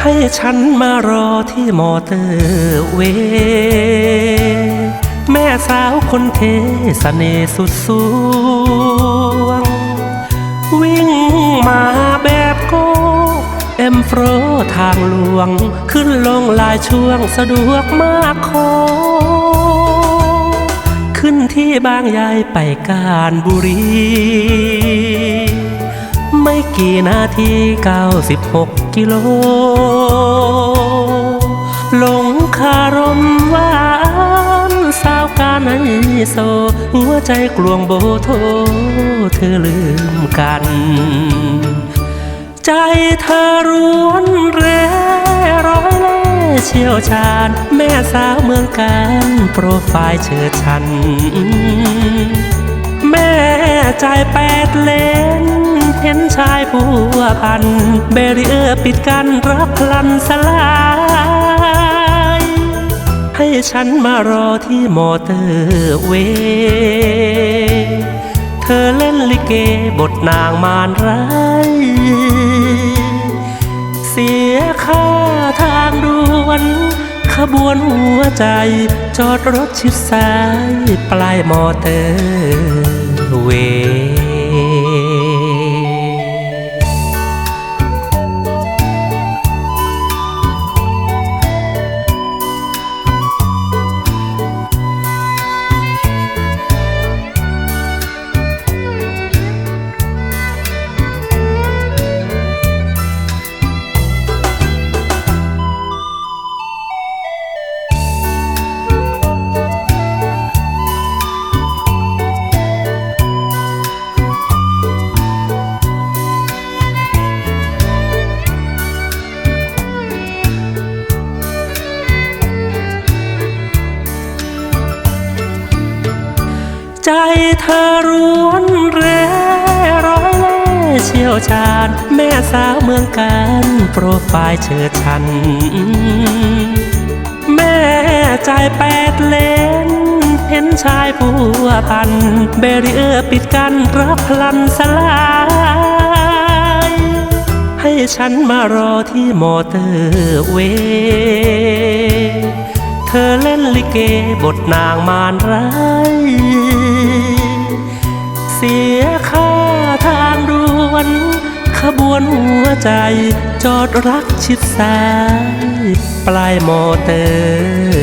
ให้ฉันมารอที่มอเตอร์เวย์แม่สาวคนเทสเสน่สุดสวง วิ่งมาแบบโก้เอ็มโฟรทางหลวง ขึ้นลงลายช่วงสะดวกมากขอขึ้นที่บางยายไปการบุรี ไม่กี่นาที 96 กิโล หลงคารมหวานสาวกาไนโซ หัวใจกลวงโบโท เธอลืมกัน ใจเธอร้วนเรร้อยเล่เชี่ยวชาญ แม่สาวเมืองการโปรไฟล์เชิดชัน แม่ใจแปดเลน เห็นชายผัวพัน เบรีเออร์ปิดกั้นรักพลันสลาย ให้ฉันมารอที่มอเตอร์เวย์เธอเล่นลิเกบทนางมารร้ายเสียค่าทางด่วนขบวนหัวใจ จอดรถชิดซ้าย ปลายมอเตอร์เวย์ ใจเธอร้วนเรร้อยเล่เชี่ยวชาญ แม่สาวเมืองการโปรไฟล์เชิดชัน แม่ใจแปดเลนเห็นชายผัวพัน เบรีเออร์ปิดกันรักพลันสลาย ให้ฉันมารอที่มอเตอร์เวย์เธอเล่นลิเกบทนางมารร้าย เสียค่าทางด่วน ขบวนหัวใจ จอดรักชิดซ้าย ปลายมอเตอร์